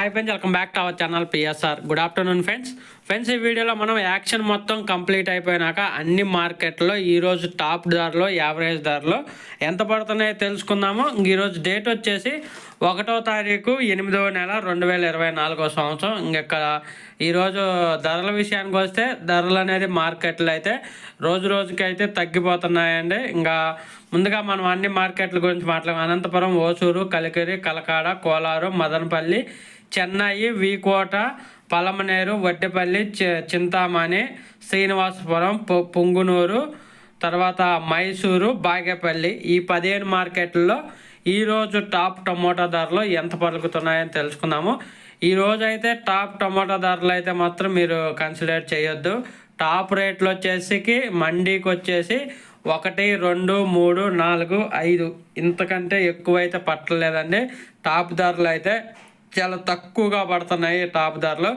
Hi friends welcome back to our channel PSR good afternoon friends friends ఈ వీడియోలో మనం action మొత్తం complete అయిపోయినాక అన్ని మార్కెట్లో ఈరోజు టాప్ ధరలో యావరేజ్ ధరలో ఎంత పడుతున్నాయో తెలుసుకుందాము. ఈరోజు డేట్ వచ్చేసి ఒకటో తారీఖు ఎనిమిదవ నెల రెండు వేల ఇరవై నాలుగో సంవత్సరం. ఇంకెక్కడ ఈరోజు ధరల విషయానికి వస్తే ధరలు అనేది మార్కెట్లు అయితే రోజు రోజుకి అయితే తగ్గిపోతున్నాయండి. ఇంకా ముందుగా మనం అన్ని మార్కెట్ల గురించి మాట్లాడాం అనంతపురం ఓసూరు కలికిరి కలకాడ కోలారు మదనపల్లి చెన్నై వీకోట పలమనేరు వడ్డేపల్లి చి- చింతామణి శ్రీనివాసపురం పొంగునూరు తర్వాత మైసూరు బాగేపల్లి ఈ పదిహేను మార్కెట్లలో ఈరోజు టాప్ టమోటా ధరలు ఎంత పలుకుతున్నాయని తెలుసుకుందాము. ఈరోజు అయితే టాప్ టమోటా ధరలు అయితే మాత్రం మీరు కన్సిడర్ చేయొద్దు. టాప్ రేట్లు వచ్చేసి మండీకి వచ్చేసి ఒకటి రెండు మూడు నాలుగు ఐదు. ఇంతకంటే ఎక్కువైతే పట్టలేదండి. టాప్ ధరలు అయితే చాలా తక్కువగా పడుతున్నాయి టాప్ ధరలు.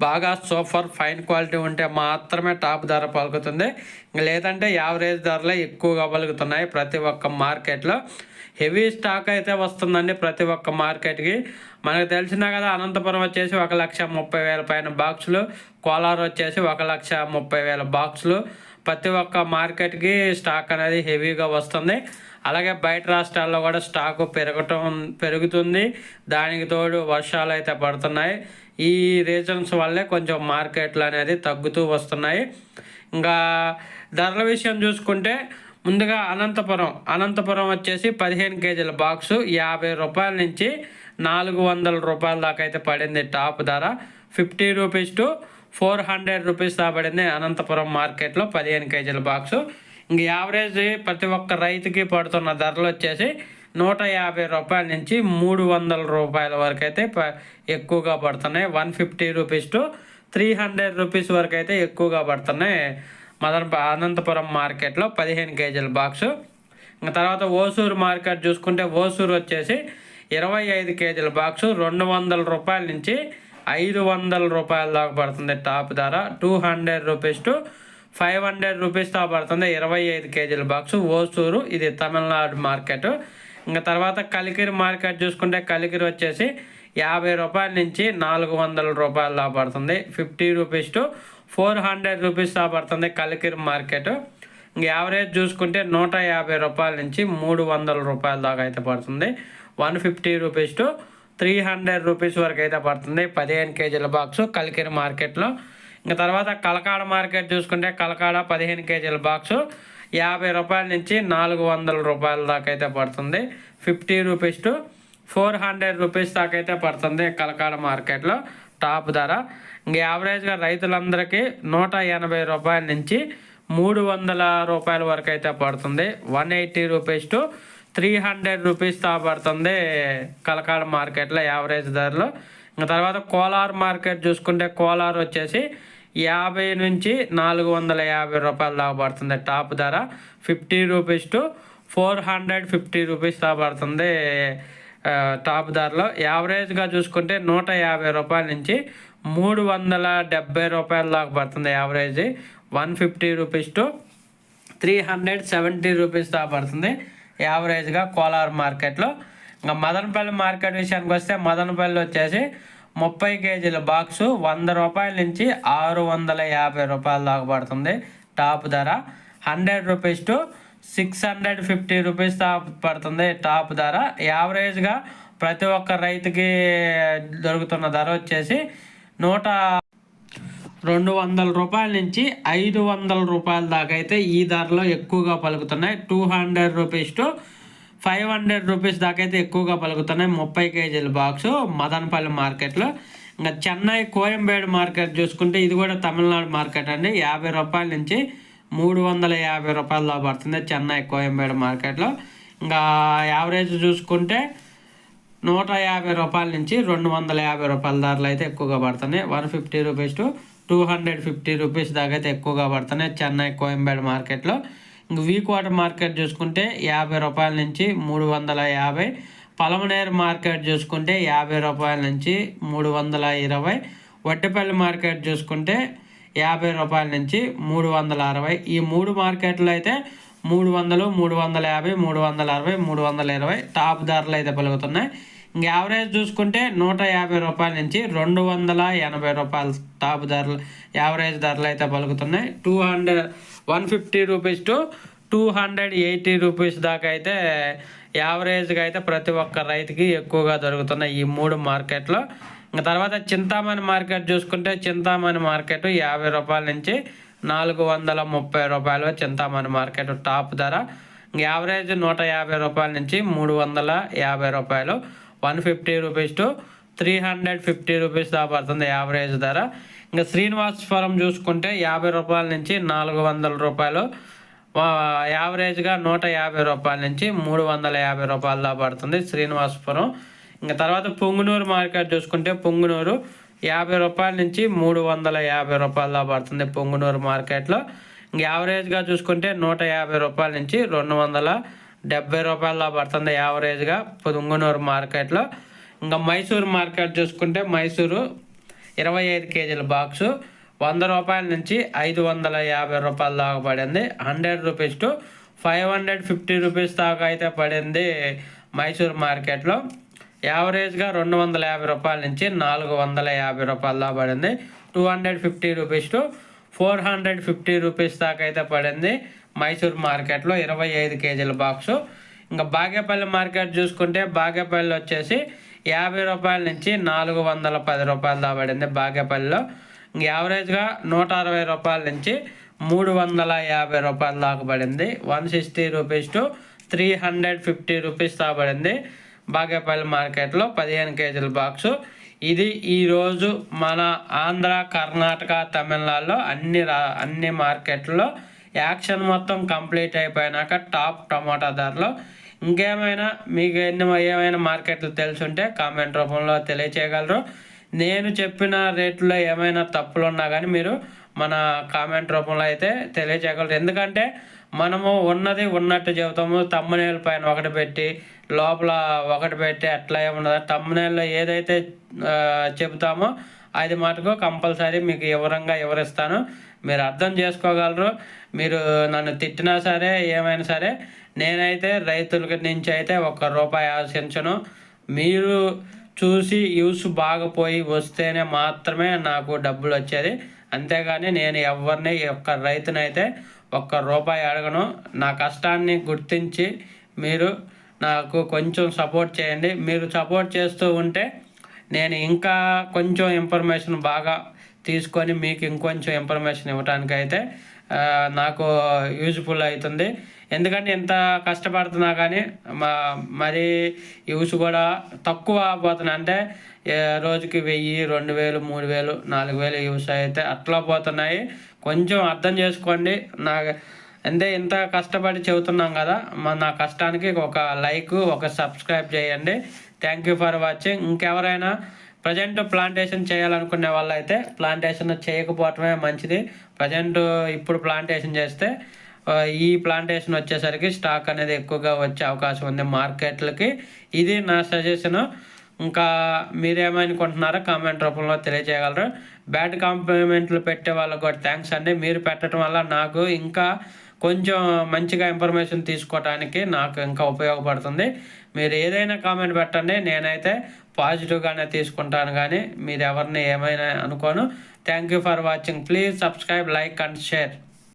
బాగా సూపర్ ఫైన్ క్వాలిటీ ఉంటే మాత్రమే టాప్ ధర పలుకుతుంది. లేదంటే యావరేజ్ ధరలే ఎక్కువగా పలుకుతున్నాయి ప్రతి ఒక్క మార్కెట్లో. హెవీ స్టాక్ అయితే వస్తుందండి ప్రతి ఒక్క మార్కెట్కి. మనకు తెలిసినా కదా అనంతపురం వచ్చేసి ఒక లక్ష ముప్పై వేల పైన బాక్సులు. కోలార్ వచ్చేసి ఒక లక్ష ముప్పై వేల బాక్సులు. ప్రతి ఒక్క మార్కెట్కి స్టాక్ అనేది హెవీగా వస్తుంది. అలాగే బయట రాష్ట్రాల్లో కూడా స్టాకు పెరగటం పెరుగుతుంది. దానికి తోడు వర్షాలు అయితే పడుతున్నాయి. ఈ రీజన్స్ వల్లే కొంచెం మార్కెట్లు అనేది తగ్గుతూ వస్తున్నాయి. ఇంకా ధరల విషయం చూసుకుంటే ముందుగా అనంతపురం అనంతపురం వచ్చేసి పదిహేను కేజీల బాక్సు యాభై రూపాయల నుంచి నాలుగు వందల రూపాయల దాకా అయితే పడింది టాప్ ధర. Fifty rupees to four hundred rupees దా అనంతపురం మార్కెట్లో పదిహేను కేజీల బాక్సు. ఇంక యావరేజ్ ప్రతి ఒక్క రైతుకి పడుతున్న ధరలు వచ్చేసి నూట యాభై రూపాయల నుంచి మూడు వందల రూపాయల వరకు అయితే ప- ఎక్కువగా పడుతున్నాయి. One fifty rupees to three hundred rupees వరకు అయితే ఎక్కువగా పడుతున్నాయి. మదన అనంతపురం మార్కెట్లో పదిహేను కేజీల బాక్సు. ఇంకా తర్వాత ఓసూరు మార్కెట్ చూసుకుంటే ఓసూరు వచ్చేసి ఇరవై ఐదు కేజీల బాక్సు. రెండు వందల రూపాయల నుంచి ఐదు వందల రూపాయల దాకా పడుతుంది టాప్ ధర. Two hundred rupees to five hundred rupees దాకా పడుతుంది. ఇరవై ఐదు కేజీల బాక్స్ ఓసూరు. ఇది తమిళనాడు మార్కెట్. ఇంకా తర్వాత కలికిరి మార్కెట్ చూసుకుంటే కలికిరి వచ్చేసి యాభై రూపాయల నుంచి నాలుగు వందల రూపాయల దాకా పడుతుంది. Fifty rupees to four hundred rupees దాకా పడుతుంది కలికిరి మార్కెట్. ఇంక యావరేజ్ చూసుకుంటే నూట యాభై రూపాయల నుంచి మూడు వందల రూపాయల దాకా అయితే పడుతుంది. One fifty rupees to three hundred rupees వరకు అయితే పడుతుంది. పదిహేను కేజీల బాక్సు కలికిరి మార్కెట్లో ఇంకా తర్వాత కలకాడ మార్కెట్ చూసుకుంటే కలకాడ పదిహేను కేజీల బాక్సు యాభై రూపాయల నుంచి నాలుగు వందల రూపాయల దాకా అయితే పడుతుంది. Fifty rupees to four hundred rupees దాకా అయితే పడుతుంది కలకాడ మార్కెట్లో టాప్ ధర. ఇంక యావరేజ్గా రైతులందరికీ నూట ఎనభై రూపాయల నుంచి మూడు వందల రూపాయల వరకు అయితే పడుతుంది. One eighty rupees to three hundred rupees తా పడుతుంది కలకాడ మార్కెట్లో యావరేజ్ ధరలో. ఇంకా తర్వాత కోలార్ మార్కెట్ చూసుకుంటే కోలార్ వచ్చేసి యాభై నుంచి నాలుగు వందల యాభై రూపాయల దాకా పడుతుంది టాప్ ధర. Fifty rupees to four hundred fifty rupees తా పడుతుంది టాప్ ధరలో. యావరేజ్గా చూసుకుంటే నూట యాభై రూపాయల నుంచి మూడు వందల డెబ్బై రూపాయల దాకా పడుతుంది average. One fifty rupees to three hundred seventy rupees దాకా పడుతుంది. యావరేజ్గా కోలార్ మార్కెట్లో. ఇంకా మదనపల్లి మార్కెట్ విషయానికి వస్తే మదనపల్లి వచ్చేసి ముప్పై కేజీల బాక్సు వంద రూపాయల నుంచి ఆరు వందల యాభై రూపాయల దాకా పడుతుంది టాప్ ధర. Hundred rupees to six hundred fifty rupees దాకా పడుతుంది టాప్ ధర. యావరేజ్గా ప్రతి ఒక్క రైతుకి దొరుకుతున్న ధర వచ్చేసి నూట రెండు వందల రూపాయల నుంచి ఐదు వందల రూపాయల దాకా అయితే ఈ ధరలో ఎక్కువగా పలుకుతున్నాయి. Two hundred rupees to five hundred rupees దాకా అయితే ఎక్కువగా పలుకుతున్నాయి. ముప్పై కేజీల బాక్స్ మదనపల్లి మార్కెట్లో. ఇంకా చెన్నై కోయంబేడు మార్కెట్ చూసుకుంటే ఇది కూడా తమిళనాడు మార్కెట్ అండి. యాభై రూపాయల నుంచి మూడు వందల యాభై రూపాయల పడుతుంది చెన్నై కోయంబేడు మార్కెట్లో. ఇంకా యావరేజ్ చూసుకుంటే నూట యాభై రూపాయల నుంచి రెండు వందల యాభై రూపాయల ధరలు అయితే ఎక్కువగా పడుతున్నాయి. One fifty rupees to two hundred fifty rupees దాకా అయితే ఎక్కువగా పడుతున్నాయి చెన్నై కోయంబేడు మార్కెట్లో. ఇంక వీక్ వాటర్ మార్కెట్ చూసుకుంటే యాభై రూపాయల నుంచి మూడు వందల యాభై. పలమనేరు మార్కెట్ చూసుకుంటే యాభై రూపాయల నుంచి మూడు వందల ఇరవై. వడ్డేపల్లి మార్కెట్ చూసుకుంటే యాభై రూపాయల నుంచి మూడు వందల అరవై. ఈ మూడు మార్కెట్లు అయితే మూడు వందలు మూడు వందల యాభై మూడు వందల అరవై మూడు వందల ఇరవై. టాప్ ధరలు అయితే పలుకుతున్నాయి ఇంక యావరేజ్ చూసుకుంటే నూట యాభై రూపాయల నుంచి రెండు వందల ఎనభై రూపాయల టాప్ ధరలు యావరేజ్ ధరలు అయితే పలుకుతున్నాయి. Two hundred one fifty rupees to two hundred eighty rupees దాకా అయితే యావరేజ్గా అయితే ప్రతి ఒక్క రైతుకి ఎక్కువగా దొరుకుతున్నాయి ఈ మూడు మార్కెట్లో. ఇంకా తర్వాత చింతామణి మార్కెట్ చూసుకుంటే చింతామణి మార్కెట్ యాభై రూపాయల నుంచి నాలుగు వందల ముప్పై రూపాయలు చింతామణి మార్కెట్ టాప్ ధర. యావరేజ్ నూట యాభై రూపాయల నుంచి మూడు వందల యాభై రూపాయలు one fifty rupees to three hundred fifty rupees దా పడుతుంది యావరేజ్ ధర. ఇంకా శ్రీనివాసపురం చూసుకుంటే యాభై రూపాయల నుంచి నాలుగు వందల రూపాయలు. యావరేజ్గా నూట యాభై రూపాయల నుంచి మూడు వందల యాభై రూపాయల దా పడుతుంది శ్రీనివాసపురం. ఇంకా తర్వాత పొంగునూరు మార్కెట్ చూసుకుంటే పొంగునూరు యాభై రూపాయల నుంచి మూడు వందల యాభై రూపాయల దా పడుతుంది పొంగునూరు మార్కెట్లో. ఇంక యావరేజ్గా చూసుకుంటే నూట యాభై రూపాయల నుంచి రెండు వందల డెబ్బై రూపాయల పడుతుంది యావరేజ్గా పొంగునూరు మార్కెట్లో. ఇంకా మైసూరు మార్కెట్ చూసుకుంటే మైసూరు ఇరవై ఐదు కేజీల బాక్సు వంద రూపాయల నుంచి ఐదు వందల యాభై రూపాయల దాకా పడింది. Hundred rupees to five hundred fifty rupees దాకా అయితే పడింది మైసూర్ మార్కెట్లో. యావరేజ్గా రెండు వందల యాభై రూపాయల నుంచి నాలుగు వందల యాభై రూపాయల దాకా పడింది. Two hundred fifty rupees to four hundred fifty rupees దాకా అయితే పడింది మైసూర్ మార్కెట్లో ఇరవై ఐదు కేజీల బాక్సు. ఇంకా బాగేపల్లి మార్కెట్ చూసుకుంటే బాగేపల్లి వచ్చేసి యాభై రూపాయల నుంచి నాలుగు వందల పది రూపాయలు దాకా పడింది బాగేపల్లిలో. ఇంక యావరేజ్గా నూట అరవై రూపాయల నుంచి మూడు వందల యాభై రూపాయలు దాకా పడింది. One sixty rupees to three hundred fifty rupees దాకా పడింది బాగేపల్లి మార్కెట్లో పదిహేను కేజీల బాక్సు. ఇది ఈరోజు మన ఆంధ్ర కర్ణాటక తమిళనాడులో అన్ని రా అన్ని మార్కెట్లో యాక్షన్ మొత్తం కంప్లీట్ అయిపోయినాక టాప్ టమాటా ధరలు. ఇంకేమైనా మీకు ఎన్ని ఏమైనా మార్కెట్లు తెలుసుంటే కామెంట్ రూపంలో తెలియచేయగలరు. నేను చెప్పిన రేట్లో ఏమైనా తప్పులు ఉన్నా కానీ మీరు మన కామెంట్ రూపంలో అయితే తెలియచేయగలరు. ఎందుకంటే మనము ఉన్నది ఉన్నట్టు చెబుతాము తమ్మునేల పైన ఒకటి పెట్టి లోపల ఒకటి పెట్టి అట్లా ఏమన్నా తమ్మునేల్లో ఏదైతే చెబుతామో అది మటుకు కంపల్సరీ మీకు వివరంగా వివరిస్తాను. మీరు అర్థం చేసుకోగలరు. మీరు నన్ను తిట్టినా సరే ఏమైనా సరే నేనైతే రైతుల నుంచి అయితే ఒక్క రూపాయి ఆశించను. మీరు చూసి యూస్ బాగా పోయి వస్తేనే మాత్రమే నాకు డబ్బులు వచ్చేది. అంతేగాని నేను ఎవరిని ఒక్క రైతునైతే ఒక్క రూపాయి అడగను. నా కష్టాన్ని గుర్తించి మీరు నాకు కొంచెం సపోర్ట్ చేయండి. మీరు సపోర్ట్ చేస్తూ ఉంటే నేను ఇంకా కొంచెం ఇన్ఫర్మేషన్ బాగా తీసుకొని మీకు ఇంకొంచెం ఇన్ఫర్మేషన్ ఇవ్వడానికి అయితే నాకు యూజ్ఫుల్ అవుతుంది. ఎందుకంటే ఇంత కష్టపడుతున్నా కానీ మా మరి యూస్ కూడా తక్కువ పోతున్నా అంటే రోజుకి వెయ్యి రెండు వేలు మూడు వేలు నాలుగు వేలు యూస్ అయితే అట్లా పోతున్నాయి. కొంచెం అర్థం చేసుకోండి. నాకు అంటే ఇంత కష్టపడి చెబుతున్నాం కదా మన నా కష్టానికి ఒక లైక్ ఒక సబ్స్క్రైబ్ చేయండి. థ్యాంక్ యూ ఫర్ వాచింగ్ ఇంకెవరైనా ప్రజెంట్ ప్లాంటేషన్ చేయాలనుకునే వాళ్ళైతే ప్లాంటేషన్ చేయకపోవటమే మంచిది. ప్రజెంట్ ఇప్పుడు ప్లాంటేషన్ చేస్తే ఈ ప్లాంటేషన్ వచ్చేసరికి స్టాక్ అనేది ఎక్కువగా వచ్చే అవకాశం ఉంది మార్కెట్లకి. ఇది నా సజెషన్. ఇంకా మీరేమనుకుంటున్నారో కామెంట్ రూపంలో తెలియజేయగలరు బ్యాడ్ కాంప్లిమెంట్లు పెట్టే వాళ్ళకు కూడా థ్యాంక్స్ అండి. మీరు పెట్టడం వల్ల నాకు ఇంకా కొంచెం మంచిగా ఇన్ఫర్మేషన్ తీసుకోవటానికి నాకు ఇంకా ఉపయోగపడుతుంది. మీరు ఏదైనా కామెంట్ పెట్టండి నేనైతే పాజిటివ్గానే తీసుకుంటాను కానీ మీరు ఎవరిని ఏమైనా అనుకోను. Thank you for watching please subscribe like and share